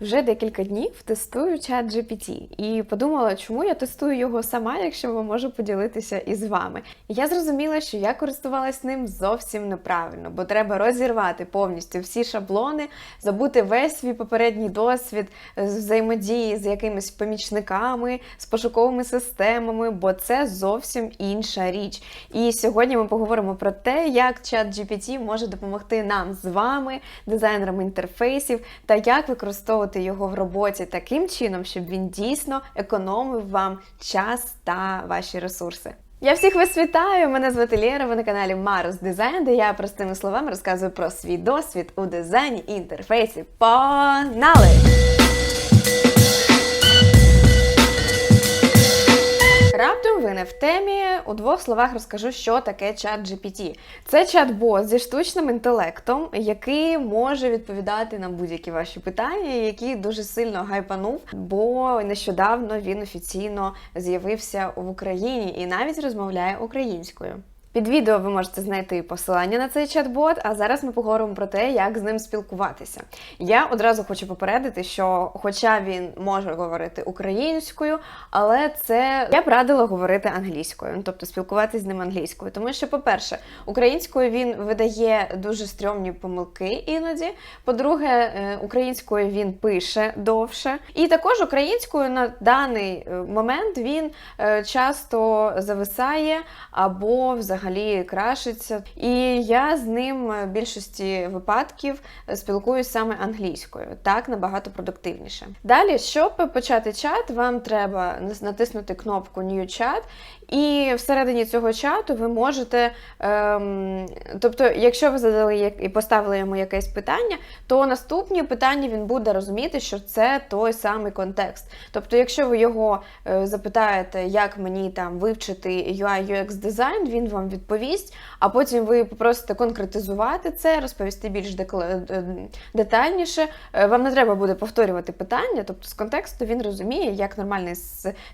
Вже декілька днів тестую чат GPT і подумала, чому я тестую його сама, якщо можу поділитися із вами. Я зрозуміла, що я користувалась ним зовсім неправильно, бо треба розірвати повністю всі шаблони, забути весь свій попередній досвід взаємодії з якимись помічниками, з пошуковими системами, бо це зовсім інша річ. І сьогодні ми поговоримо про те, як чат GPT може допомогти нам з вами, дизайнерам інтерфейсів, та як використовувати його в роботі таким чином, щоб він дійсно економив вам час та ваші ресурси. Я всіх вас вітаю! Мене звати Лєра, ви на каналі Марус Дизайн, де я простими словами розказую про свій досвід у дизайні інтерфейсів. Погнали! Раптом ви не в темі. У двох словах розкажу, що таке чат GPT. Це чат-бот зі штучним інтелектом, який може відповідати на будь-які ваші питання, які дуже сильно гайпанув, бо нещодавно він офіційно з'явився в Україні і навіть розмовляє українською. Під відео ви можете знайти посилання на цей чат-бот, а зараз ми поговоримо про те, як з ним спілкуватися. Я одразу хочу попередити, що, хоча він може говорити українською, але це я б радила говорити англійською, ну, тобто спілкуватися з ним англійською. Тому що, по-перше, українською він видає дуже стрьомні помилки іноді. По-друге, е, українською він пише довше. І також українською на даний е, момент він е, часто зависає або взагалі взагалі крашиться. І я з ним в більшості випадків спілкуюсь саме англійською, так набагато продуктивніше. Далі, щоб почати чат, вам треба натиснути кнопку New Chat, і всередині цього чату ви можете, ем, тобто, якщо ви задали і поставили йому якесь питання, то наступні питання він буде розуміти, що це той самий контекст. Тобто, якщо ви його е, запитаєте, як мені там вивчити UI UX дизайн, він вам відповість, а потім ви попросите конкретизувати це, розповісти більш детальніше. Е, вам не треба буде повторювати питання, тобто з контексту він розуміє, як нормальний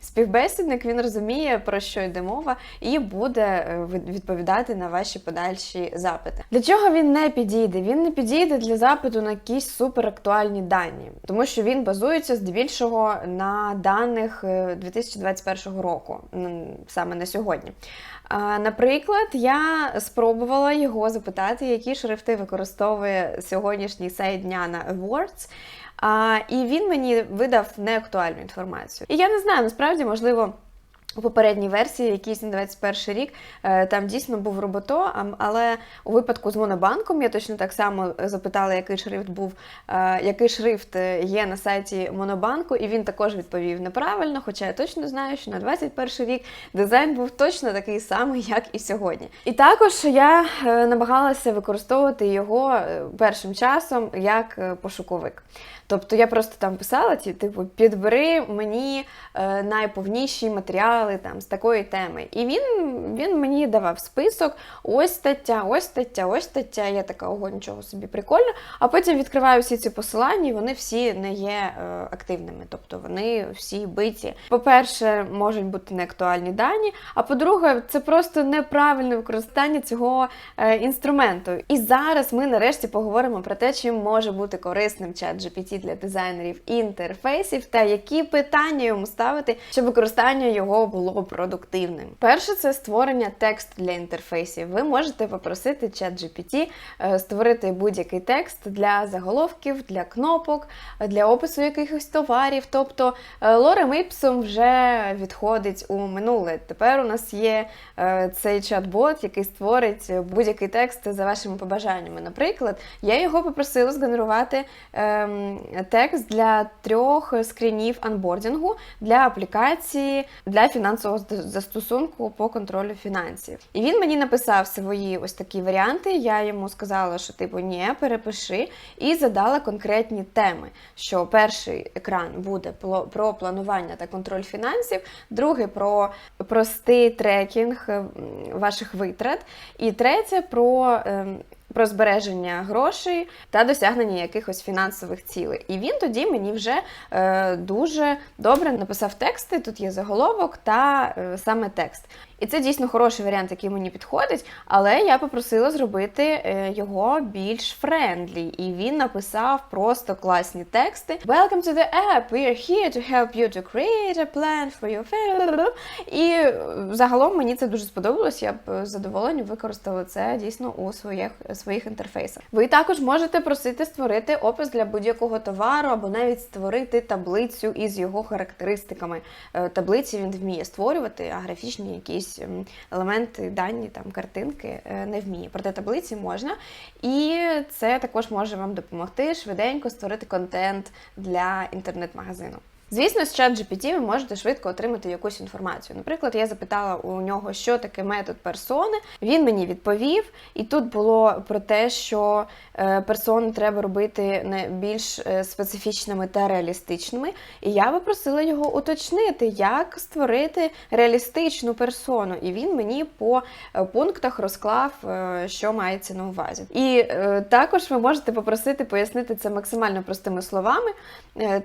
співбесідник, він розуміє, про що йде мова, і буде е, відповідати на ваші подальші запити. Для чого він не підійде? Він не підійде для запиту на якісь суперактуальні дані, тому що він базується здебільшого на даних 2021 року, саме на сьогодні. Наприклад, я спробувала його запитати, які шрифти використовує сьогоднішній сайт дня на Awards, і він мені видав неактуальну інформацію. І я не знаю, насправді, можливо. У попередній версії, якийсь на 21 рік, е, там дійсно був робото, але у випадку з Монобанком я точно так само запитала, який шрифт був, е, який шрифт є на сайті Монобанку, і він також відповів неправильно, хоча я точно знаю, що на 21 рік дизайн був точно такий самий, як і сьогодні. І також я е, намагалася використовувати його першим часом як пошуковик. Тобто я просто там писала, типу, підбери мені найповніші матеріали матеріали там з такої теми. І він він мені давав список: ось стаття, ось стаття, ось стаття. Я така, ого, нічого собі прикольно. А потім відкриваю всі ці посилання, і вони всі не є е, активними. Тобто вони всі биті. По-перше, можуть бути неактуальні дані. А по-друге, це просто неправильне використання цього е, інструменту. І зараз ми нарешті поговоримо про те, чим може бути корисним чат GPT для дизайнерів інтерфейсів та які питання йому ставити, щоб використання його було продуктивним. Перше, це створення тексту для інтерфейсів. Ви можете попросити чат GPT е, створити будь-який текст для заголовків, для кнопок, для опису якихось товарів. Тобто е, лорем іпсом вже відходить у минуле. Тепер у нас є е, цей чат-бот, який створить будь-який текст за вашими побажаннями. Наприклад, я його попросила згенерувати ем, текст для трьох скрінів анбордінгу для аплікації для фінансового застосунку по контролю фінансів. І він мені написав свої ось такі варіанти. Я йому сказала, що типу ні, перепиши, і задала конкретні теми. Що перший екран буде про планування та контроль фінансів, другий про простий трекінг ваших витрат, і третє про ем, про збереження грошей та досягнення якихось фінансових цілей. І він тоді мені вже е, дуже добре написав тексти. Тут є заголовок та е, саме текст. І це дійсно хороший варіант, який мені підходить. Але я попросила зробити е, його більш френдлі. І він написав просто класні тексти. Welcome to the app. We are here to help you to create a plan for your family. І е, загалом мені це дуже сподобалось. Я б е, з використала це дійсно у своїх своїх інтерфейсах. Ви також можете просити створити опис для будь-якого товару або навіть створити таблицю із його характеристиками. Таблиці він вміє створювати, а графічні якісь м, елементи, дані, там картинки е, не вміє. Проте таблиці можна, і це також може вам допомогти швиденько створити контент для інтернет-магазину. Звісно, з ChatGPT ви можете швидко отримати якусь інформацію. Наприклад, я запитала у нього, що таке метод персони. Він мені відповів, і тут було про те, що е, персони треба робити не більш е, специфічними та реалістичними. І я попросила його уточнити, як створити реалістичну персону. І він мені по е, пунктах розклав, що мається на увазі. І також ви можете попросити пояснити це максимально простими словами.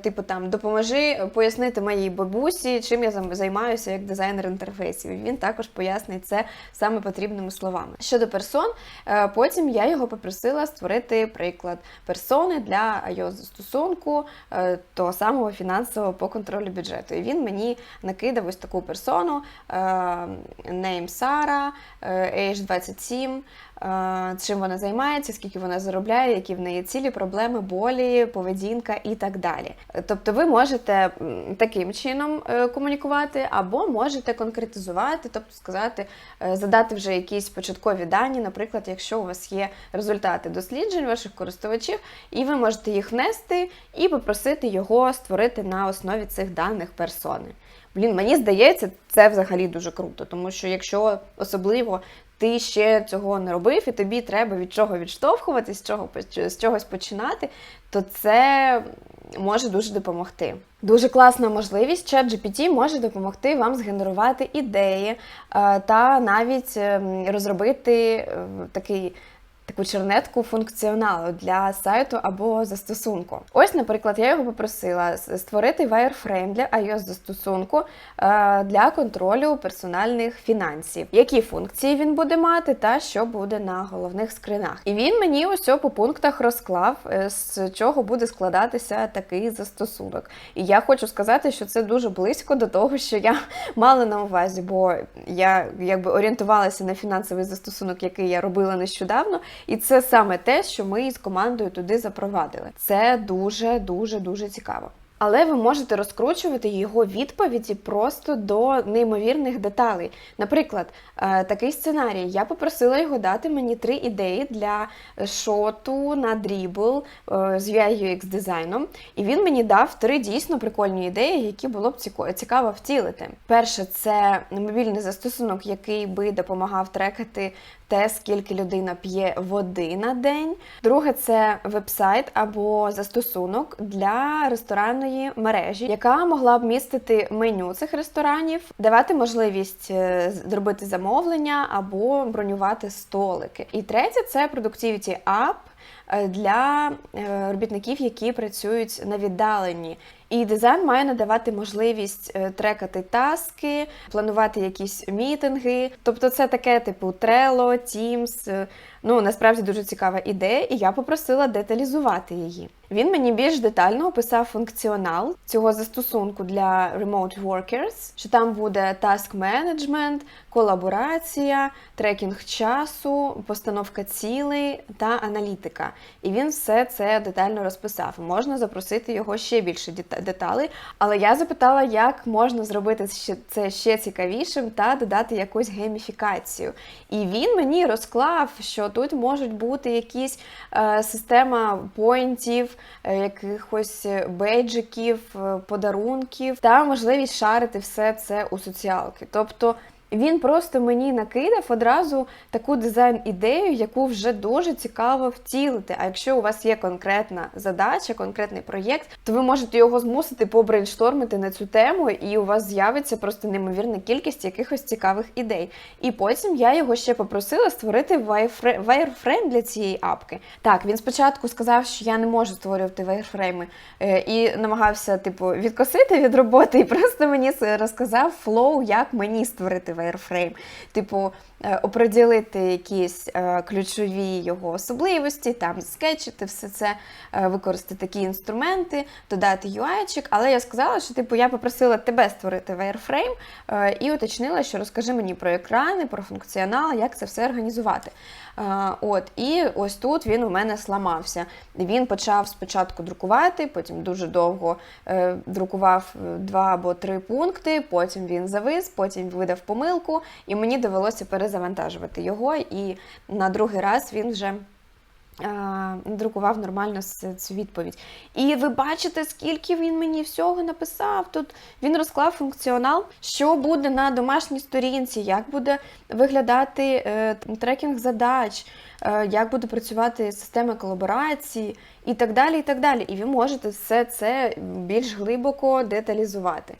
Типу там допоможи пояснити моїй бабусі, чим я займаюся як дизайнер інтерфейсів. Він також пояснить це саме потрібними словами. Щодо персон, е, потім я його попросила створити приклад персони для iOS застосунку е, того самого фінансового по контролю бюджету. І він мені накидав ось таку персону е, name Sara, age 27, е, чим вона займається, скільки вона заробляє, які в неї цілі, проблеми, болі, поведінка і так далі. Тобто ви можете таким чином е, комунікувати, або можете конкретизувати, тобто сказати, е, задати вже якісь початкові дані, наприклад, якщо у вас є результати досліджень ваших користувачів, і ви можете їх внести і попросити його створити на основі цих даних персони. Блін, мені здається, це взагалі дуже круто, тому що якщо особливо ти ще цього не робив, і тобі треба від чого відштовхуватись, з чого з чогось починати, то це може дуже допомогти. Дуже класна можливість. ChatGPT може допомогти вам згенерувати ідеї е, та навіть ем, розробити е, такий. Таку чернетку функціоналу для сайту або застосунку. Ось, наприклад, я його попросила створити wireframe для iOS застосунку е, для контролю персональних фінансів, які функції він буде мати, та що буде на головних скринах. І він мені ось по пунктах розклав, е, з чого буде складатися такий застосунок. І я хочу сказати, що це дуже близько до того, що я мала на увазі, бо я якби орієнтувалася на фінансовий застосунок, який я робила нещодавно, і це саме те, що ми із командою туди запровадили. Це дуже дуже дуже цікаво. Але ви можете розкручувати його відповіді просто до неймовірних деталей. Наприклад, е, такий сценарій. Я попросила його дати мені три ідеї для шоту на дрібл е, з UX дизайном, і він мені дав три дійсно прикольні ідеї, які було б цікаво втілити. Перше, це мобільний застосунок, який би допомагав трекати те, скільки людина п'є води на день. Друге, це вебсайт або застосунок для ресторанної мережі, яка могла б містити меню цих ресторанів, давати можливість е, зробити замовлення або бронювати столики. І третє це Productivity App для е, робітників, які працюють на віддаленні. І дизайн має надавати можливість е, трекати таски, планувати якісь мітинги. Тобто, це таке типу Trello, Teams. е, Ну насправді дуже цікава ідея, і я попросила деталізувати її. Він мені більш детально описав функціонал цього застосунку для remote workers, що там буде task management, колаборація, трекінг часу, постановка цілей та аналітика. І він все це детально розписав. Можна запросити його ще більше деталей, але я запитала, як можна зробити це ще цікавішим та додати якусь гейміфікацію. І він мені розклав, що тут можуть бути якісь е, система поінтів, е, якихось бейджиків, е, подарунків та можливість шарити все це у соціалки. Тобто він просто мені накидав одразу таку дизайн-ідею, яку вже дуже цікаво втілити. А якщо у вас є конкретна задача, конкретний проєкт, то ви можете його змусити побрейнштормити на цю тему, і у вас з'явиться просто неймовірна кількість якихось цікавих ідей. І потім я його ще попросила створити wireframe для цієї апки. Так, він спочатку сказав, що я не можу створювати wireframe, е, і намагався, типу, відкосити від роботи, і просто мені розказав флоу, як мені створити wireframe. Типу, е, оприділити якісь е, ключові його особливості, там скетчити все це, е, використати такі інструменти, додати UI-чик. Але я сказала, що типу я попросила тебе створити wireframe і уточнила, що розкажи мені про екрани, про функціонал, як це все організувати. От, і ось тут він у мене сламався. Він почав спочатку друкувати, потім дуже довго друкував два або три пункти, потім він завис, потім видав помилку, і мені довелося перезавантажувати його. І на другий раз він вже. Друкував нормально цю відповідь. І ви бачите, скільки він мені всього написав. Тут він розклав функціонал, що буде на домашній сторінці, як буде виглядати е, трекінг задач, е, як буде працювати система колаборації і так далі. І так далі. І ви можете все це більш глибоко деталізувати.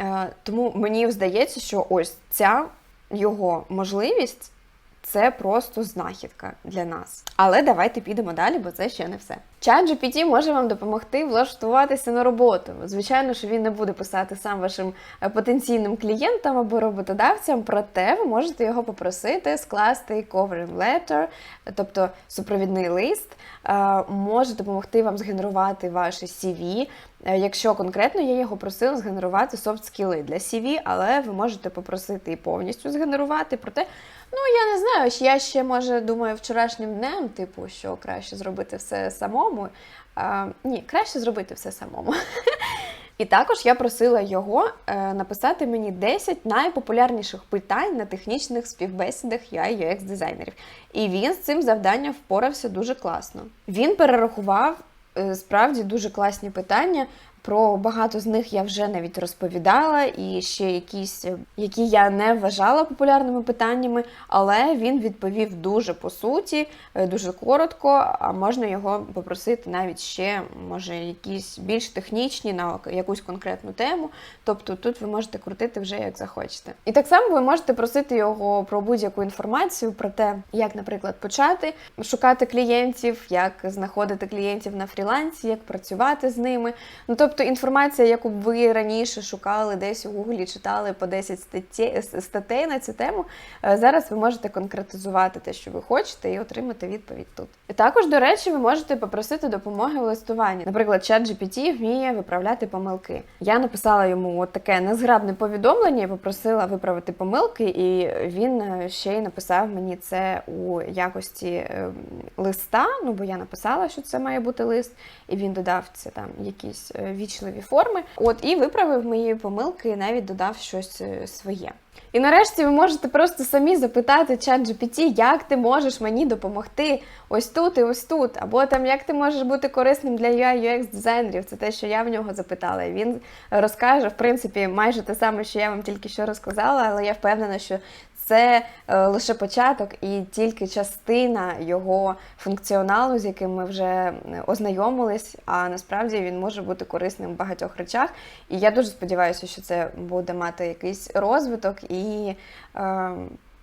Е, тому мені здається, що ось ця його можливість. Це просто знахідка для нас. Але давайте підемо далі, бо це ще не все. Чат GPT може вам допомогти влаштуватися на роботу. Звичайно, що він не буде писати сам вашим е, потенційним клієнтам або роботодавцям, проте ви можете його попросити скласти covering letter, тобто супровідний лист, е, може допомогти вам згенерувати ваше CV. Е, Якщо конкретно я його просила згенерувати софт-скіли для CV, але ви можете попросити і повністю згенерувати. Проте, ну я не знаю, я ще може думаю вчорашнім днем, типу, що краще зробити все самому. А, ні, краще зробити все самому. І також я просила його е, написати мені 10 найпопулярніших питань на технічних співбесідах UI UX дизайнерів. І він з цим завданням впорався дуже класно. Він перерахував е, справді дуже класні питання. Про багато з них я вже навіть розповідала, і ще якісь, е, які я не вважала популярними питаннями, але він відповів дуже по суті, е, дуже коротко. А можна його попросити навіть ще, може, якісь більш технічні на якусь конкретну тему. Тобто тут ви можете крутити вже як захочете. І так само ви можете просити його про будь-яку інформацію про те, як, наприклад, почати шукати клієнтів, як знаходити клієнтів на фрілансі, як працювати з ними. Ну тобто інформація, яку б ви раніше шукали десь у Гуглі, читали по 10 статей, статей на цю тему. е, Зараз ви можете конкретизувати те, що ви хочете, і отримати відповідь тут. Також, до речі, ви можете попросити допомоги у листуванні. Наприклад, ChatGPT вміє виправляти помилки. Я написала йому от таке незграбне повідомлення, і попросила виправити помилки, і він е, ще й написав мені це у якості е, листа. Ну бо я написала, що це має бути лист, і він додав це там якісь е, вічливі форми. От і виправив мої помилки, і навіть додав щось е, своє. І нарешті ви можете просто самі запитати чат GPT, як ти можеш мені допомогти ось тут і ось тут, або там як ти можеш бути корисним для UI UX дизайнерів. Це те, що я в нього запитала. І він розкаже, в принципі, майже те саме, що я вам тільки що розказала, але я впевнена, що це е, лише початок і тільки частина його функціоналу, з яким ми вже ознайомились. А насправді він може бути корисним в багатьох речах. І я дуже сподіваюся, що це буде мати якийсь розвиток і. Е,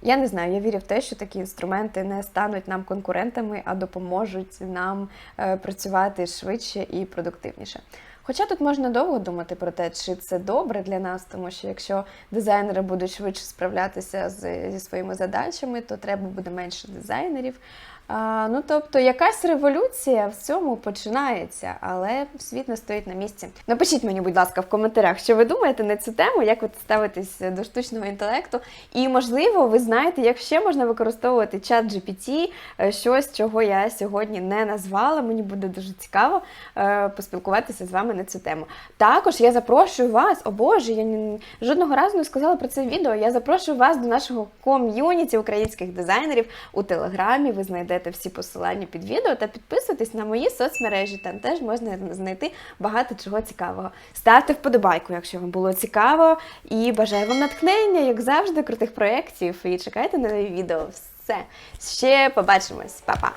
я не знаю, я вірю в те, що такі інструменти не стануть нам конкурентами, а допоможуть нам е, працювати швидше і продуктивніше. Хоча тут можна довго думати про те, чи це добре для нас, тому що якщо дизайнери будуть швидше справлятися з, зі своїми задачами, то треба буде менше дизайнерів. А, ну тобто, якась революція в цьому починається, але світ не стоїть на місці. Напишіть мені, будь ласка, в коментарях, що ви думаєте на цю тему, як ви ставитесь до штучного інтелекту. І можливо, ви знаєте, як ще можна використовувати чат GPT, е, щось, чого я сьогодні не назвала. Мені буде дуже цікаво е, поспілкуватися з вами на цю тему. Також я запрошую вас, о Боже, я жодного разу не сказала про це відео. Я запрошую вас до нашого ком'юніті українських дизайнерів у Телеграмі. Ви знайдете всі посилання під відео та підписуйтесь на мої соцмережі. Там теж можна знайти багато чого цікавого. Ставте вподобайку, якщо вам було цікаво. І бажаю вам натхнення, як завжди, крутих проєктів. І чекайте на нові відео. Все. Ще побачимось, Па-па!